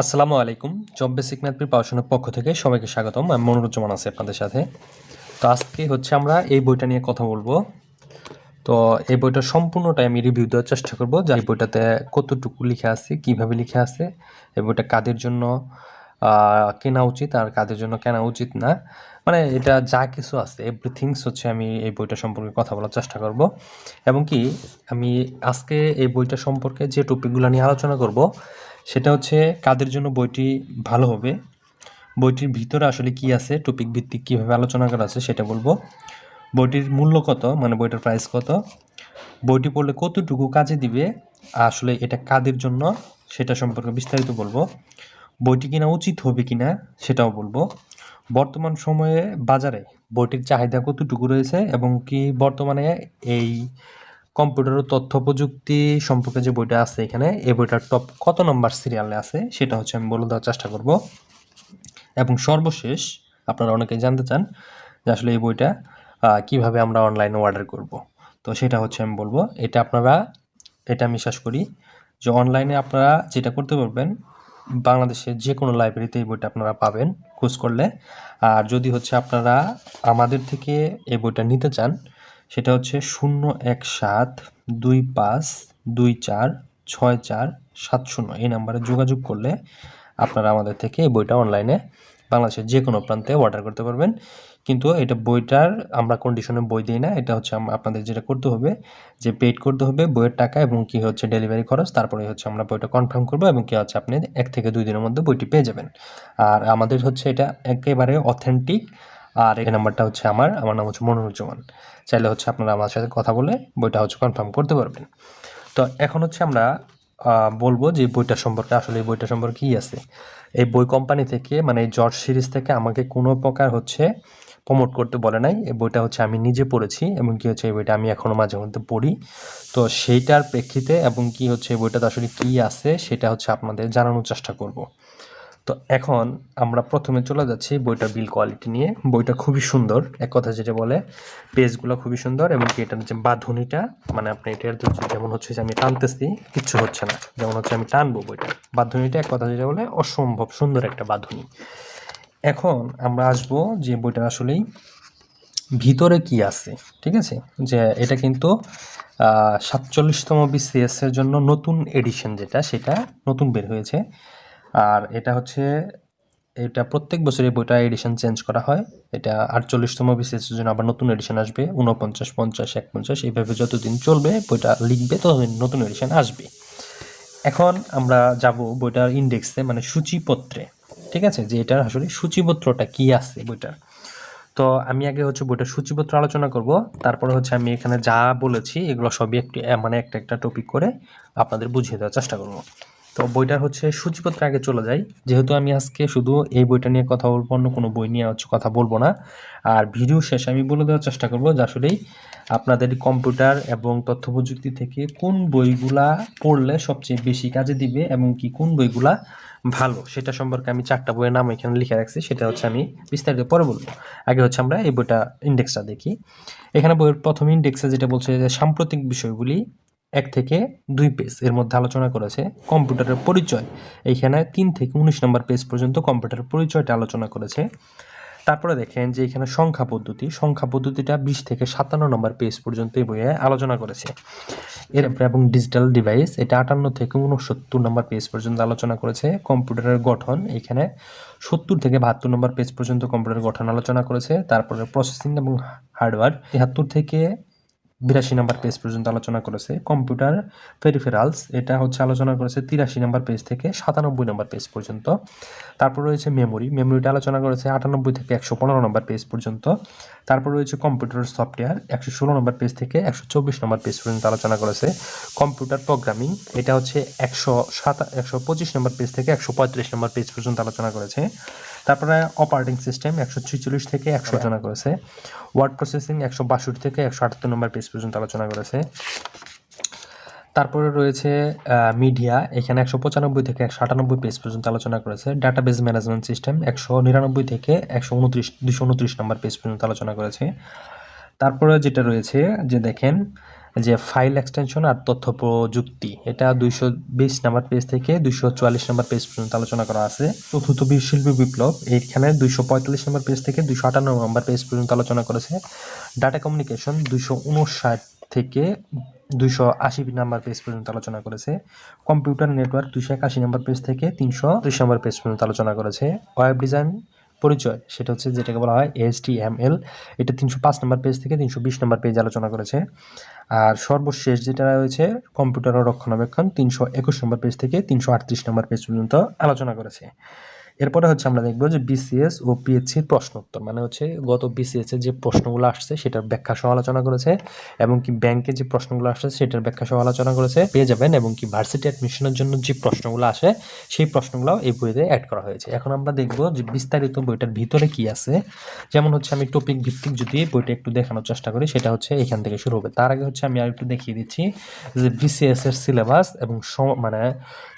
আসসালামু আলাইকুম। Job basic প্রিপারেশনের পক্ষ থেকে সবাইকে স্বাগতম। আমি মনোরঞ্জন আছি আপনাদের সাথে। তো আজকে হচ্ছে আমরা এই বইটা নিয়ে কথা বলব। তো এই বইটা সম্পূর্ণটাই আমি রিভিউ দেওয়ার চেষ্টা করব। যে এই বইটাতে কতটুকু লিখে আছে, কীভাবে লিখে আছে, এই বইটা কাদের জন্য কেনা উচিত আর কাদের জন্য কেনা উচিত না। মানে এটা যা কিছু আছে এভরিথিংস হচ্ছে আমি এই বইটা সম্পর্কে কথা বলার চেষ্টা করব। এবং কি, আমি আজকে এই বইটা সম্পর্কে যে টপিকগুলো নিয়ে আলোচনা করব সেটা হচ্ছে কাদের জন্য বইটি ভালো হবে, বইটির ভিতরে আসলে কি আছে টপিক ভিত্তিক কীভাবে আলোচনা করা আছে সেটা বলব। বইটির মূল্য কত মানে বইটার প্রাইস কত, বইটি পড়লে কতটুকু কাজে দিবে, আসলে এটা কাদের জন্য সেটা সম্পর্কে বিস্তারিত বলব। বইটি কিনা উচিত হবে কিনা সেটাও বলব। বর্তমান সময়ে বাজারে বইটির চাহিদা কতটুকু রয়েছে এবং কি বর্তমানে এই কম্পিউটার ও তথ্য প্রযুক্তি সম্পর্কে যে বইটা আছে এখানে এই বইটার টপ কত নম্বর সিরিয়ালে আছে সেটা হচ্ছে আমি বলে দেওয়ার চেষ্টা করব। এবং সর্বশেষ, আপনারা অনেকেই জানতে চান যে আসলে এই বইটা কীভাবে আমরা অনলাইনে অর্ডার করব। তো সেটা হচ্ছে আমি বলব, এটা আপনারা, এটা আমি বিশ্বাস করি যে অনলাইনে আপনারা যেটা করতে পারবেন বাংলাদেশের যে কোনো লাইব্রেরিতে এই বইটা আপনারা পাবেন, খোঁজ করলে। আর যদি হচ্ছে আপনারা আমাদের থেকে এই বইটা নিতে চান সেটা হচ্ছে শূন্য এক সাত, দুই পাঁচ, দুই চার, ছয় চার, সাত শূন্য। এই নাম্বারে যোগাযোগ করলে আপনারা আমাদের থেকে এই বইটা অনলাইনে বাংলাদেশের যে কোনো প্রান্তে অর্ডার করতে পারবেন। কিন্তু এটা বইটার আমরা কন্ডিশনে বই দিই না, এটা হচ্ছে আপনাদের যেটা করতে হবে, যে পেড করতে হবে বইয়ের টাকা এবং কি হচ্ছে ডেলিভারি খরচ তারপরে হচ্ছে আমরা বইটা কনফার্ম করব এবং কি হচ্ছে আপনি এক থেকে দুই দিনের মধ্যে বইটি পেয়ে যাবেন। আর আমাদের হচ্ছে এটা একেবারে অথেন্টিক আর এই নাম্বারটা হচ্ছে আমার আমার নাম হচ্ছে মনোরঞ্জন চাইলে হচ্ছে আপনারা আমার সাথে কথা বলে বইটা হচ্ছে কনফার্ম করতে পারবেন। তো এখন হচ্ছে আমরা বলব যে বইটা সম্পর্কে, আসলে এই বইটা সম্পর্কে কী আছে? এই বই কোম্পানি থেকে মানে এই জর্জ সিরিজ থেকে আমাকে কোনো প্রকার হচ্ছে প্রমোট করতে বলে নাই। এই বইটা হচ্ছে আমি নিজে পড়েছি এবং কি হচ্ছে এই বইটা আমি এখনও মাঝে মধ্যে পড়ি। তো সেইটার প্রেক্ষিতে এবং কি হচ্ছে এই বইটাতে আসলে কী আছে, সেটা হচ্ছে আপনাদের জানানোর চেষ্টা করব। তো এখন আমরা প্রথমে চলে যাচ্ছি বইটার বিল কোয়ালিটি নিয়ে। বইটা খুবই সুন্দর। এক কথা যেটা বলে, পেজগুলো খুবই সুন্দর এবং কি এটার যে বাঁধুনিটা মানে আপনি এটার যেমন হচ্ছে যে আমি টানতেছি, কিচ্ছু হচ্ছে না। যেমন হচ্ছে আমি টানবো বইটা। বাঁধুনিটা এক কথা যেটা বলে, অসম্ভব সুন্দর একটা বাঁধুনি। এখন আমরা আসব যে বইটা আসলেই ভিতরে কি আছে, ঠিক আছে? যে এটা কিন্তু সাতচল্লিশতম বিসিএস এর জন্য নতুন এডিশন যেটা, সেটা নতুন বের হয়েছে। আর এটা হচ্ছে, এটা প্রত্যেক বছর বইটা এডিশন চেঞ্জ করা হয়। এটা আটচল্লিশতম এর জন্য আবার নতুন এডিশন আসবে। উনপঞ্চাশ পঞ্চাশ, একপঞ্চাশ, এইভাবে যতদিন চলবে বইটা লিখবে, ততদিন নতুন এডিশন আসবে। এখন আমরা যাব বইটার ইন্ডেক্সে মানে সূচিপত্রে। ঠিক আছে? যে এটার আসলে সূচিপত্রটা কি আছে বইটার। তো আমি আগে হচ্ছে বইটার সূচিপত্র আলোচনা করব। তারপরে হচ্ছে আমি এখানে যা বলেছি, এগুলো সবই একটু মানে একটা একটা টপিক করে আপনাদের বুঝিয়ে দেওয়ার চেষ্টা করব। তো বইটার হচ্ছে সূচিপত্র আগে চলে যাই। যেহেতু আমি আজকে শুধু এই বইটা নিয়ে কথা বলব, অন্য কোনো বই নিয়ে হচ্ছে কথা বলব না। আর ভিডিও শেষে আমি বলে দেওয়ার চেষ্টা করব যে আসলেই আপনাদের কম্পিউটার এবং তথ্য প্রযুক্তি থেকে কোন বইগুলা পড়লে সবচেয়ে বেশি কাজে দিবে এবং কি কোন বইগুলা ভালো, সেটা সম্পর্কে আমি চারটা বইয়ের নাম এখানে লিখে রাখছি, সেটা হচ্ছে আমি বিস্তারিত পরে বলব। আগে হচ্ছে আমরা এই বইটা ইন্ডেক্সটা দেখি। এখানে বইয়ের প্রথম ইন্ডেক্সে যেটা বলছে যে সাম্প্রতিক বিষয়গুলি এক থেকে দুই পেজ। এর মধ্যে আলোচনা করেছে কম্পিউটারের পরিচয়। এইখানে তিন থেকে উনিশ নম্বর পেজ পর্যন্ত কম্পিউটারের পরিচয়টা আলোচনা করেছে। তারপরে দেখেন যে এখানে সংখ্যা পদ্ধতি। সংখ্যা পদ্ধতিটা বিশ থেকে সাতান্ন নম্বর পেজ পর্যন্ত এই বইয়ে আলোচনা করেছে। এর এবং ডিজিটাল ডিভাইস, এটা আটান্ন থেকে উনসত্তর নম্বর পেজ পর্যন্ত আলোচনা করেছে। কম্পিউটারের গঠন, এখানে সত্তর থেকে বাহাত্তর নম্বর পেজ পর্যন্ত কম্পিউটারের গঠন আলোচনা করেছে। তারপরে প্রসেসিং এবং হার্ডওয়্যার তিয়াত্তর থেকে বিরাশি নাম্বার পেজ পর্যন্ত আলোচনা করেছে। কম্পিউটার পেরিফেরালস এটা হচ্ছে আলোচনা করেছে তিরাশি নাম্বার পেজ থেকে সাতানব্বই নাম্বার পেজ পর্যন্ত। তারপর রয়েছে মেমোরি মেমোরিটা আলোচনা করেছে আটানব্বই থেকে একশো পনেরো নম্বর পেজ পর্যন্ত। তারপর রয়েছে কম্পিউটার সফটওয়্যার একশো ষোলো নম্বর পেজ থেকে একশো চব্বিশ নম্বর পেজ পর্যন্ত আলোচনা করেছে। কম্পিউটার প্রোগ্রামিং এটা হচ্ছে একশো সাত, একশো পঁচিশ নম্বর পেজ থেকে একশো পঁয়ত্রিশ নম্বর পেজ পর্যন্ত আলোচনা করেছে। তারপরে অপারেটিং সিস্টেম একশো ছিচল্লিশ থেকে একশো আলোচনা করেছে। ওয়ার্ড প্রসেসিং একশো বাষট্টি থেকে একশো আটাত্তর নম্বর পেজ পর্যন্ত আলোচনা করেছে। তারপরে রয়েছে মিডিয়া এখানে একশো পঁচানব্বই থেকে একশো আটানব্বই পেজ পর্যন্ত আলোচনা করেছে। ডাটাবেজ ম্যানেজমেন্ট সিস্টেম একশো নিরানব্বই থেকে একশো উনত্রিশ দুশো উনত্রিশ নম্বর পেজ পর্যন্ত আলোচনা করেছে। তারপরে যেটা রয়েছে যে দেখেন যে ফাইল এক্সটেনশন আর তথ্য প্রযুক্তি, এটা দুইশো বিশ নাম্বার পেজ থেকে দুইশো চুয়াল্লিশ নাম্বার পেজ পর্যন্ত আলোচনা করা আছে। চতুর্থ শিল্পী বিপ্লব, এইখানে দুইশো পঁয়তাল্লিশ নাম্বার পেজ থেকে দুইশো আটান্ন নাম্বার পেজ পর্যন্ত আলোচনা করেছে। ডাটা কমিউনিকেশন দুইশো উনষাট থেকে দুইশো আশি নাম্বার পেজ পর্যন্ত আলোচনা করেছে। কম্পিউটার নেটওয়ার্ক দুইশো একাশি নাম্বার পেজ থেকে তিনশো ত্রিশ নাম্বার পেজ পর্যন্ত আলোচনা করেছে। ওয়েব ডিজাইন পরিচয়, সেটা হচ্ছে যেটাকে বলা হয় এস টি এম এল এটা তিনশো পাঁচ নম্বর পেজ থেকে তিনশো বিশ নম্বর পেজ আলোচনা করেছে। আর সর্বশেষ যেটা রয়েছে কম্পিউটার রক্ষণাবেক্ষণ, তিনশো একুশ নম্বর পেজ থেকে তিনশো আটত্রিশ নম্বর পেজ পর্যন্ত আলোচনা করেছে। এরপরে হচ্ছে আমরা দেখব যে বিসিএস ও পিএসসির প্রশ্ন উত্তর মানে হচ্ছে গত বিসিএস এর যে প্রশ্নগুলো আসছে সেটার ব্যাখ্যা সহ আলোচনা করেছে এবং কি ব্যাংকে যে প্রশ্নগুলো আসছে সেটার ব্যাখ্যা সহ আলোচনা করেছে, পেয়ে যাবেন এবং কি ভার্সিটি অ্যাডমিশনের জন্য যে প্রশ্নগুলো আসে সেই প্রশ্নগুলো এই বইতে অ্যাড করা হয়েছে। এখন আমরা দেখব যে বিস্তারিত বইটার ভিতরে কি আছে। যেমন হচ্ছে আমি টপিক ভিত্তিক যদি বইটা একটু দেখানোর চেষ্টা করি, সেটা হচ্ছে এখান থেকে শুরু হবে। তার আগে হচ্ছে আমি আর একটু দেখিয়ে দিচ্ছি যে বিসিএস এর সিলেবাস এবং মানে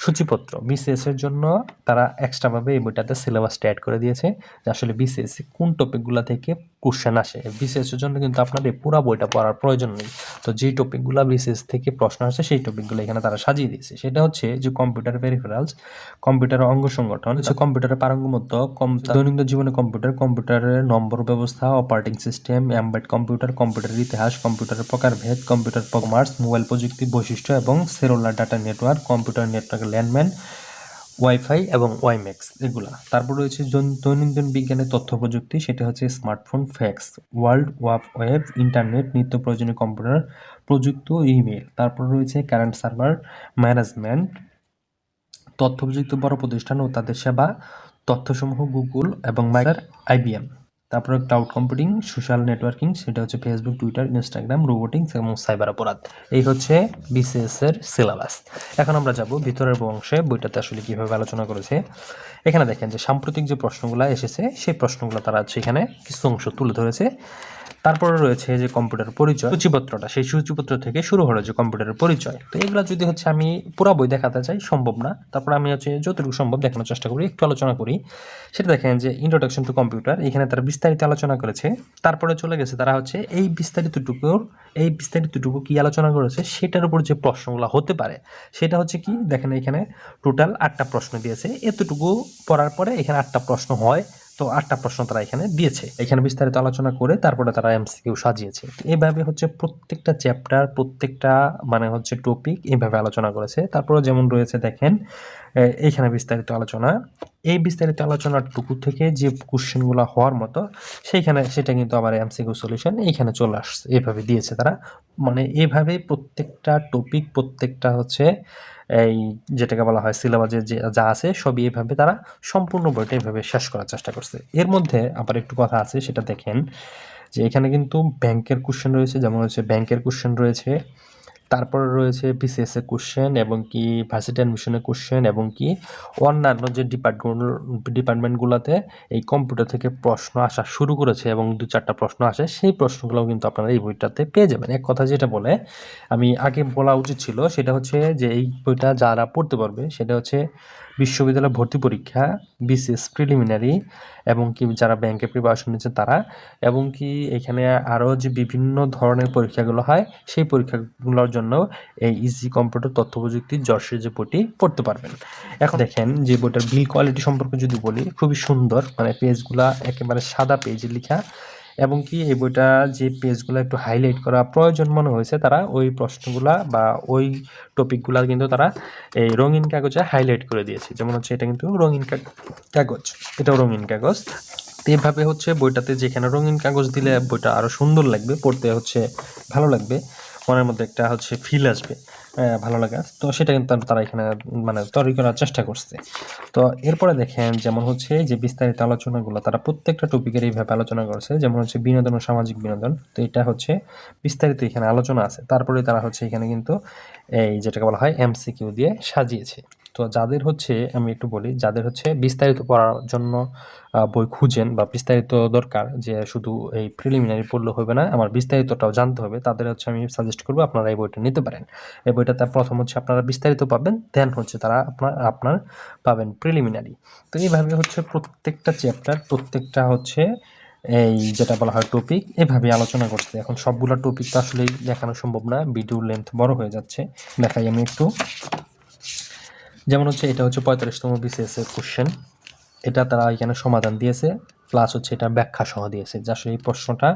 সূচিপত্র। বিসিএস এর জন্য তারা এক্সট্রাভাবে এই বইটাতে সিলেবাসটা অ্যাড করে দিয়েছে, যে আসলে বিসিএস কোন টপিকগুলো থেকে কোশ্চেন আসে। বিসিএস এর জন্য কিন্তু আপনার এই পুরো বইটা পড়ার প্রয়োজন নেই। তো যেই টপিকগুলো বিসিএস থেকে প্রশ্ন আসে, সেই টপিকগুলো এখানে তারা সাজিয়ে দিয়েছে। সেটা হচ্ছে যে কম্পিউটার পেরিফেরালস কম্পিউটারের অঙ্গ সংগঠন, হচ্ছে কম্পিউটারের পারঙ্গমত্ব, কম- দৈনন্দিন জীবনে কম্পিউটার কম্পিউটারের নম্বর ব্যবস্থা অপারেটিং সিস্টেম অ্যাম্বেড কম্পিউটার কম্পিউটারের ইতিহাস কম্পিউটারের প্রকারভেদ কম্পিউটার কমার্স মোবাইল প্রযুক্তি বৈশিষ্ট্য এবং cellular data network computer network LAN MAN WiFi এবং ওয়াইম্যাক্স এগুলা। তারপর রয়েছে দৈনন্দিন বিজ্ঞানের তথ্য প্রযুক্তি, সেটা হচ্ছে smartphone, fax, world wide web, internet, নিত্য প্রয়োজনীয় কম্পিউটার, প্রযুক্ত ইমেল তারপর রয়েছে কারেন্ট সার্ভার, ম্যানেজমেন্ট তথ্য প্রযুক্তি বড় প্রতিষ্ঠান ও তাদের সেবা, তথ্যসমূহ গুগল এবং মাইকার আইবিএম তারপরে ক্লাউড কম্পিউটিং সোশ্যাল নেটওয়ার্কিং সেটা হচ্ছে ফেসবুক টুইটার ইনস্টাগ্রাম রোবোটিক্স এবং সাইবার অপরাধ। এই হচ্ছে বিসিএস এর সিলেবাস এখন আমরা যাব ভিতরের অংশে, বইটাতে আসলে কীভাবে আলোচনা করেছে। এখানে দেখেন যে সাম্প্রতিক যে প্রশ্নগুলো এসেছে, সেই প্রশ্নগুলো তারা হচ্ছে এখানে কিছু অংশ তুলে ধরেছে। তারপরে রয়েছে যে কম্পিউটার পরিচয়, সূচিপত্রটা, সেই সূচিপত্র থেকে শুরু হলো যে কম্পিউটারের পরিচয়। তো এগুলো যদি হচ্ছে আমি পুরো বই দেখাতে চাই, সম্ভব না। তারপর আমি হচ্ছে যতটুকু সম্ভব দেখানোর চেষ্টা করি, একটু আলোচনা করি। সেটা দেখেন যে ইন্ট্রোডাকশন টু কম্পিউটার এখানে তারা বিস্তারিত আলোচনা করেছে। তারপরে চলে গেছে তারা হচ্ছে এই বিস্তারিতটুকুর, এই বিস্তারিতটুকু কি আলোচনা করেছে, সেটার উপর যে প্রশ্নগুলো হতে পারে, সেটা হচ্ছে কি, দেখেন এখানে টোটাল আটটা প্রশ্ন দিয়েছে। এতটুকু পড়ার পরে এখানে আটটা প্রশ্ন হয়। তো আটটা প্রশ্ন তারা এখানে দিয়েছে। এখানে বিস্তারিত আলোচনা করে তারপরে তারা এমসিকিউ সাজিয়েছে। এভাবে হচ্ছে প্রত্যেকটা চ্যাপ্টার, প্রত্যেকটা মানে হচ্ছে টপিক এভাবে আলোচনা করেছে। তারপরে যেমন রয়েছে দেখেন এইখানে বিস্তারিত আলোচনা। এই বিস্তারিত আলোচনার টুকু থেকে যে কোশ্চেনগুলো হওয়ার মতো, সেইখানে সেটা কিন্তু আবার এমসিকিউ সলিউশন এইখানে চলে আসছে এইভাবে দিয়েছে তারা। মানে এইভাবে প্রত্যেকটা টপিক, প্রত্যেকটা হচ্ছে এই যেটাকে বলা হয় সিলেবাসে যে যা আছে, সবই এইভাবে তারা সম্পূর্ণ বইটা এইভাবে শেষ করার চেষ্টা করছে। এর মধ্যে আবার একটু কথা আছে, সেটা দেখেন যে এখানে কিন্তু ব্যাংকের কোশ্চেন রয়েছে, যেমন হচ্ছে ব্যাংকের কোশ্চেন রয়েছে তারপরে রয়েছে বিসিএস এর কোশ্চেন এবং কি ভার্সিটি অ্যাডমিশনের কোশ্চেন এবং কি অন্যান্য যে ডিপার্টমেন্ট ডিপার্টমেন্টগুলোতে এই কম্পিউটার থেকে প্রশ্ন আসা শুরু করেছে এবং দু চারটা প্রশ্ন আসে, সেই প্রশ্নগুলোও কিন্তু আপনারা এই বইটাতে পেয়ে যাবেন। এক কথা যেটা বলে, আমি আগে বলা উচিত ছিল, সেটা হচ্ছে যে এই বইটা যারা পড়তে পারবে, সেটা হচ্ছে বিশ্ববিদ্যালয় ভর্তি পরীক্ষা, বিসিএস প্রিলিমিনারি এবং কি যারা ব্যাংকে প্রিপারেশন নিচ্ছে তারা এবং কি এখানে আরও যে বিভিন্ন ধরনের পরীক্ষাগুলো হয়, সেই পরীক্ষাগুলোর জন্য এই ইজি কম্পিউটার তথ্য প্রযুক্তির যশের যে বইটি পড়তে পারবেন। এখন দেখেন যে বইটার বিল কোয়ালিটি সম্পর্কে যদি বলি, খুবই সুন্দর মানে পেজগুলা একেবারে সাদা পেজে লেখা। এবং কি এই বইটা যে পেজগুলো একটু হাইলাইট করা প্রয়োজন মনে হয়েছে, তারা ওই প্রশ্নগুলা বা ওই টপিকগুলা কিন্তু তারা এই রঙিন কাগজে হাইলাইট করে দিয়েছে। যেমন হচ্ছে এটা কিন্তু রঙিন কাগ- কাগজ, এটাও রঙিন কাগজ। এভাবে হচ্ছে বইটাতে যেখানে রঙিন কাগজ দিলে বইটা আরও সুন্দর লাগবে, পড়তে হচ্ছে ভালো লাগবে। মনের মধ্যে একটা হচ্ছে ফিল আসবে ভালো লাগা। তো সেটা কিন্তু তারা এখানে মানে তৈরি করার চেষ্টা করছে। তো এরপরে দেখেন যেমন হচ্ছে যে বিস্তারিত আলোচনাগুলো, তারা প্রত্যেকটা টপিকের এইভাবে আলোচনা করছে। যেমন হচ্ছে বিনোদন ও সামাজিক বিনোদন। তো এটা হচ্ছে বিস্তারিত এখানে আলোচনা আছে। তারপরে তারা হচ্ছে এখানে কিন্তু এই যেটাকে বলা হয় এমসিকিউ দিয়ে সাজিয়েছে। তো যাদের হচ্ছে, আমি একটু বলি, যাদের হচ্ছে বিস্তারিত পড়ার জন্য বই খুঁজেন বা বিস্তারিত দরকার যে শুধু এই প্রিলিমিনারি পড়লে হবে না, আমার বিস্তারিতটাও জানতে হবে, তাদের হচ্ছে আমি সাজেস্ট করব আপনারা এই বইটা নিতে পারেন। এই বইটাতে প্রথম হচ্ছে আপনারা বিস্তারিত পাবেন দেন হচ্ছে তারা আপনার আপনার পাবেন প্রিলিমিনারি তো এইভাবে হচ্ছে প্রত্যেকটা চ্যাপ্টার প্রত্যেকটা হচ্ছে এই যেটা বলা হয় টপিক এভাবে আলোচনা করছে। এখন সবগুলো টপিক তো আসলেই দেখানো সম্ভব না ভিডিও লেন্থ বড় হয়ে যাচ্ছে। দেখাই আমি একটু। যেমন হচ্ছে এটা হচ্ছে পঁয়তাল্লিশতম বিসিএসের কোশ্চেন এটা তারা এখানে সমাধান দিয়েছে। প্লাস হচ্ছে এটা ব্যাখ্যা সহ দিয়েছে। যে আসলে এই প্রশ্নটা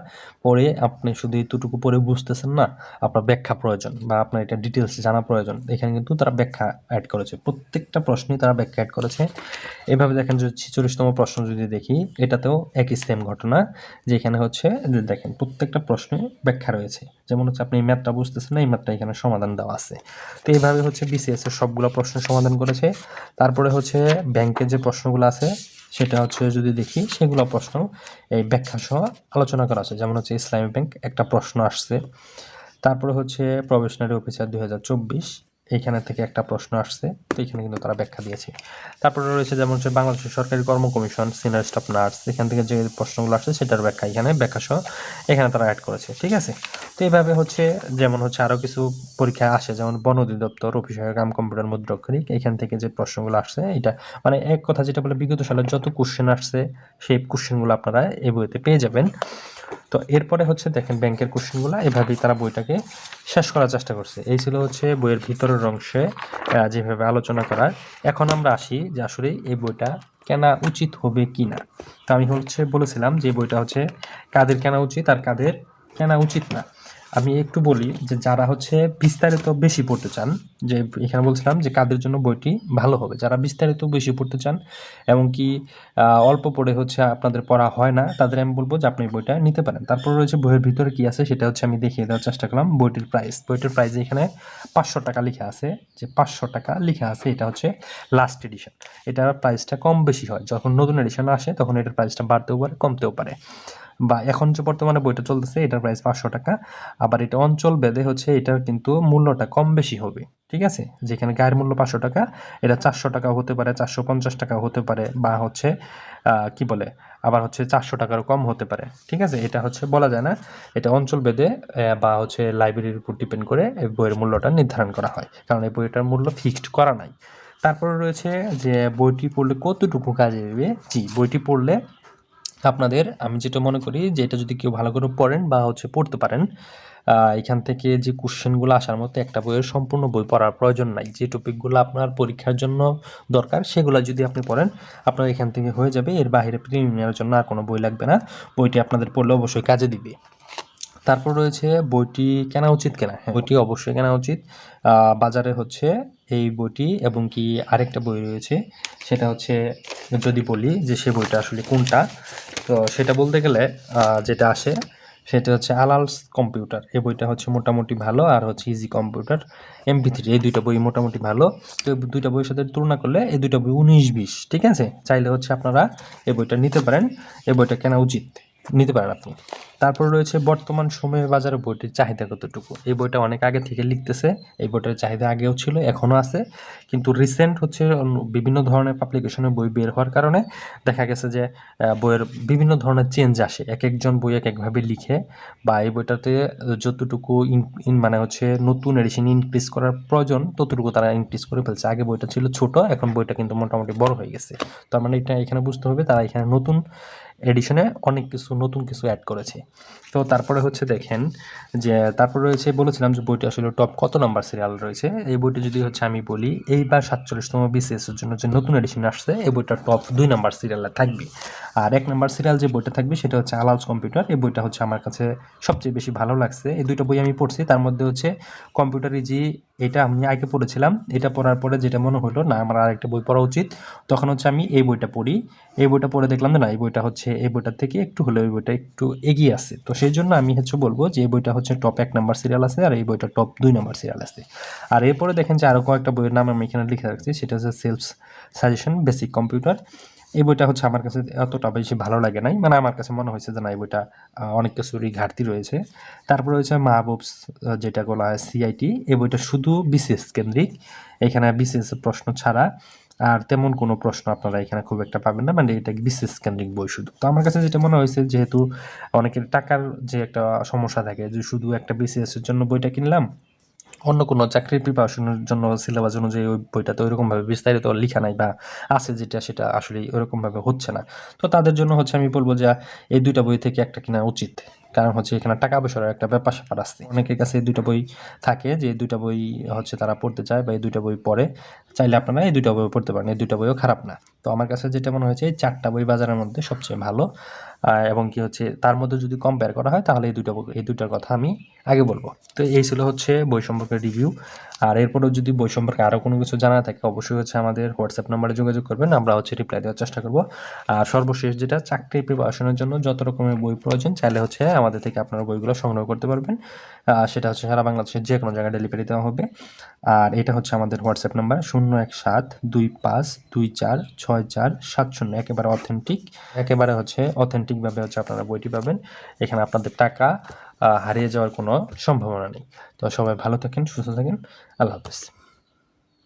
পড়ে আপনি শুধু এতটুকু পড়ে বুঝতেছেন না, আপনার ব্যাখ্যা প্রয়োজন বা আপনার এটা ডিটেলস জানা প্রয়োজন। এখানে কিন্তু তারা ব্যাখ্যা অ্যাড করেছে। প্রত্যেকটা প্রশ্নই তারা ব্যাখ্যা অ্যাড করেছে। এভাবে দেখেন যে ছিচল্লিশতম প্রশ্ন যদি দেখি, এটাতেও একই সেম ঘটনা যে এখানে হচ্ছে যে দেখেন প্রত্যেকটা প্রশ্নে ব্যাখ্যা রয়েছে। যেমন হচ্ছে আপনি এই ম্যাথটা বুঝতেছেন না, এই ম্যাথটা এখানে সমাধান দেওয়া আছে। তো এইভাবে হচ্ছে বিসিএস এর সবগুলো প্রশ্ন সমাধান করেছে। তারপরে হচ্ছে ব্যাংকের যে প্রশ্নগুলো আছে সেটা হচ্ছে যদি দেখি, সেগুলো প্রশ্ন এই ব্যাখ্যা সহ আলোচনা করা আছে। যেমন হচ্ছে ইসলামী ব্যাংক একটা প্রশ্ন আসছে। তারপরে হচ্ছে প্রবেশনারি অফিসার দুই হাজার চব্বিশ এইখানে থেকে একটা প্রশ্ন আসছে, তো এখানে কিন্তু তারা ব্যাখ্যা দিয়েছে। তারপরে রয়েছে যেমন হচ্ছে বাংলাদেশের সরকারি কর্ম কমিশন, সিনিয়র স্টাফ নার্স, এখান থেকে যে প্রশ্নগুলো আসছে সেটার ব্যাখ্যা এখানে ব্যাখ্যা সহ এখানে তারা অ্যাড করেছে, ঠিক আছে? তো এইভাবে হচ্ছে যেমন হচ্ছে আরও কিছু পরীক্ষা আসে, যেমন বন অধিদপ্তর, অফিস কাম কম্পিউটার মুদ্রক্ষরিক এখান থেকে যে প্রশ্নগুলো আসছে, এটা মানে এক কথা যেটা বলে বিগত সালের যত কোশ্চেন আসছে, সেই কোশ্চেনগুলো আপনারা এই বইতে পেয়ে যাবেন। তো এরপরে হচ্ছে দেখেন ব্যাংকের কোশ্চেনগুলো। এভাবেই তারা বইটাকে শেষ করার চেষ্টা করছে। এই ছিল হচ্ছে বইয়ের ভিতরের অংশে যেভাবে আলোচনা করার। এখন আমরা আসি যে আসলে এই বইটা কেনা উচিত হবে কি না তো আমি হচ্ছে বলেছিলাম যে বইটা হচ্ছে কাদের কেনা উচিত আর কাদের কেনা উচিত না। আমি একটু বলি যে যারা হচ্ছে বিস্তারিত বেশি পড়তে চান যে এখানে বলছিলাম যে কাদের জন্য বইটি ভালো হবে। যারা বিস্তারিত বেশি পড়তে চান এমনকি আহ, অল্প পড়ে হচ্ছে আপনাদের পড়া হয় না তাদের আমি বলব যে আপনি বইটা নিতে পারেন। তারপর রয়েছে বইয়ের ভিতরে কি আছে সেটা হচ্ছে আমি দেখিয়ে দেওয়ার চেষ্টা করলাম বইটির প্রাইস বইটির প্রাইস এখানে পাঁচশো টাকা লেখা আছে। যে পাঁচশো টাকা লেখা আছে এটা হচ্ছে লাস্ট এডিশন এটার প্রাইসটা কম বেশি হয়। যখন নতুন এডিশন আসে তখন এটার প্রাইসটা বাড়তেও পারে কমতেও পারে। বা এখন যে বর্তমানে বইটা চলতেছে, এটার প্রাইস পাঁচশো টাকা। আবার এটা অঞ্চল ভেদে হচ্ছে এটার কিন্তু মূল্যটা কম বেশি হবে, ঠিক আছে? যেখানে গায়ের মূল্য পাঁচশো টাকা, এটা চারশো টাকা হতে পারে, চারশো পঞ্চাশ টাকাও হতে পারে, বা হচ্ছে কি বলে? আবার হচ্ছে চারশো টাকারও কম হতে পারে, ঠিক আছে? এটা হচ্ছে বলা যায় না। এটা অঞ্চল ভেদে বা হচ্ছে লাইব্রেরির উপর ডিপেন্ড করে এই বইয়ের মূল্যটা নির্ধারণ করা হয়। কারণ এই বইটার মূল্য ফিক্সড করা নাই। তারপরে রয়েছে যে বইটি পড়লে কতটুকু কাজে দেবে? জি, বইটি পড়লে আপনাদের, আমি যেটা মনে করি যে এটা যদি কেউ ভালো করে পড়েন বা হচ্ছে পড়তে পারেন এখান থেকে যে কোশ্চেনগুলো আসার মতো একটা বইয়ের সম্পূর্ণ বই পড়ার প্রয়োজন নাই। যে টপিকগুলো আপনার পরীক্ষার জন্য দরকার, সেগুলো যদি আপনি পড়েন, আপনার এখান থেকে হয়ে যাবে। এর বাইরে প্রিলিমিনারের জন্য আর কোনো বই লাগবে না। বইটি আপনাদের পড়লে অবশ্যই কাজে দিবে। তারপর রয়েছে বইটি কেনা উচিত কেনা? হ্যাঁ বইটি অবশ্যই কেনা উচিত। বাজারে হচ্ছে এই বইটি এবং কি আরেকটা বই রয়েছে, সেটা হচ্ছে যদি বলি যে সে বইটা আসলে কোনটা, তো সেটা বলতে গেলে যেটা আসে সেটা হচ্ছে আলালস কম্পিউটার। এই বইটা হচ্ছে মোটামুটি ভালো আর হচ্ছে ইজি কম্পিউটার এমপি থ্রি, এই দুইটা বই মোটামুটি ভালো। তো দুইটা বইয়ের সাথে তুলনা করলে এই দুইটা বই উনিশ বিশ, ঠিক আছে? চাইলে হচ্ছে আপনারা এই বইটা নিতে পারেন। এই বইটা কেনা উচিত। নিতে পারেন আপনি। তারপর রয়েছে বর্তমান সময়ে বাজারে বইটির চাহিদা কতটুকু? এই বইটা অনেক আগে থেকে লিখতেছে, এই বইটার চাহিদা আগেও ছিল, এখনও আছে। কিন্তু রিসেন্ট হচ্ছে বিভিন্ন ধরনের পাবলিকেশনের বই বের হওয়ার কারণে দেখা গেছে যে বইয়ের বিভিন্ন ধরনের চেঞ্জ আসে। এক একজন বই এক একভাবে লিখে বা এই বইটাতে যতটুকু ইন- মানে হচ্ছে নতুন এডিশন ইনক্রিজ করার প্রয়োজন, ততটুকু তারা ইনক্রিজ করে ফেলছে। আগে বইটা ছিল ছোট, এখন বইটা কিন্তু মোটামুটি বড় হয়ে গেছে। তার মানে এটা এখানে বুঝতে হবে, তারা এখানে নতুন এডিশনে অনেক কিছু, নতুন কিছু অ্যাড করেছে। তো তারপরে হচ্ছে দেখেন যে, তারপরে রয়েছে বলেছিলাম যে বইটি আসলে টপ কত নাম্বার সিরিয়াল রয়েছে? এই বইটি যদি হচ্ছে আমি বলি, এইবার সাতচল্লিশতম বিসিএস এর জন্য যে নতুন এডিশন আসছে, এই বইটা টপ দুই নাম্বার সিরিয়ালে থাকবে। আর এক নাম্বার সিরিয়াল যে বইটা থাকবে, সেটা হচ্ছে আলাউস কম্পিউটার এই বইটা হচ্ছে আমার কাছে সবচেয়ে বেশি ভালো লাগছে। এই দুইটা বই আমি পড়ছি, তার মধ্যে হচ্ছে কম্পিউটার ইজি এটা আমি আগে পড়েছিলাম। এটা পড়ার পরে যেটা মনে হলো, না, আমার আরেকটা বই পড়া উচিত। তখন হচ্ছে আমি এই বইটা পড়ি। এই বইটা পড়ে দেখলাম না, এই বইটা হচ্ছে, এই বইটার থেকে একটু হলেও এই বইটা একটু এগিয়ে আছে। তো সেই জন্য আমি হচ্ছে বলব যে, এই বইটা হচ্ছে টপ এক নাম্বার সিরিয়াল আছে আর এই বইটা টপ দুই নাম্বার সিরিয়াল আছে। আর এরপরে দেখেন যে আরও কয়েকটা বইয়ের নাম আমি এখানে লিখে রাখছি। সেটা হচ্ছে সেলফ সাজেশন বেসিক কম্পিউটার এই বইটা হচ্ছে আমার কাছে এতটা বেশি ভালো লাগে নাই। মানে আমার কাছে মনে হয়েছে যে না, এই বইটা অনেক কিছুরই ঘাটতি রয়েছে। তারপরে রয়েছে মাহবুবস যেটা বলা হয় সিআইটি এই বইটা শুধু বিসিএস কেন্দ্রিক। এখানে বিসিএস প্রশ্ন ছাড়া আর তেমন কোনো প্রশ্ন আপনারা এখানে খুব একটা পাবেন না। মানে এটা বিশেষ কেন্দ্রিক বই শুধু। তো আমার কাছে যেটা মনে হয়েছে, যেহেতু অনেকের টাকার যে একটা সমস্যা থাকে, যে শুধু একটা বিসিএস এর জন্য বইটা কিনলাম অন্য কোনো চাকরির প্রিপারেশনের জন্য সিলেবাস অনুযায়ী ওই বইটাতে ওইরকমভাবে বিস্তারিত লেখা নাই বা আছে যেটা, সেটা আসলে ওরকমভাবে হচ্ছে না। তো তাদের জন্য হচ্ছে আমি বলব যে, এই দুইটা বই থেকে একটা কিনা উচিত। কারণ হচ্ছে এখানে টাকা পয়সার একটা ব্যাপার স্যাপার আসছে অনেকের কাছে এই দুইটা বই থাকে যে, এই বই হচ্ছে তারা পড়তে চায় বা এই দুইটা বই পড়ে। চাইলে আপনারা এই দুইটা বই পড়তে পারেন, এই দুইটা বইও খারাপ না। তো আমার কাছে যেটা মনে হয়েছে, এই চারটা বই বাজারের মধ্যে সবচেয়ে ভালো। এবং কি হচ্ছে, তার মধ্যে যদি কম্পেয়ার করা হয়, তাহলে এই দুটো এই দুটার কথা আমি আগে বলব। তো এই ছিল হচ্ছে বই সম্পর্কে রিভিউ আর এরপরেও যদি বই সম্পর্কে আরও কোনো কিছু জানা থাকে, অবশ্যই হচ্ছে আমাদের হোয়াটসঅ্যাপ নাম্বারে যোগাযোগ করবেন, আমরা হচ্ছে রিপ্লাই দেওয়ার চেষ্টা করব। আর সর্বশেষ যেটা, চাকরি প্রিপারেশনের জন্য যত রকমের বই প্রয়োজন, চাইলে হচ্ছে আমাদের থেকে আপনারা বইগুলো সংগ্রহ করতে পারবেন। সেটা হচ্ছে সারা বাংলাদেশের যে কোনো জায়গায় ডেলিভারি দেওয়া হবে। আর এটা হচ্ছে আমাদের হোয়াটসঅ্যাপ নাম্বার শূন্য এক সাত দুই পাঁচ দুই চার ছয় চার সাত শূন্য। একেবারে অথেন্টিক একেবারে হচ্ছে অথেন্টিকভাবে হচ্ছে আপনারা বইটি পাবেন। এখানে আপনাদের টাকা হারিয়ে যাওয়ার কোনো সম্ভাবনা নেই। তো সবাই ভালো থাকেন সুস্থ থাকেন। আল্লাহ হাফিজ।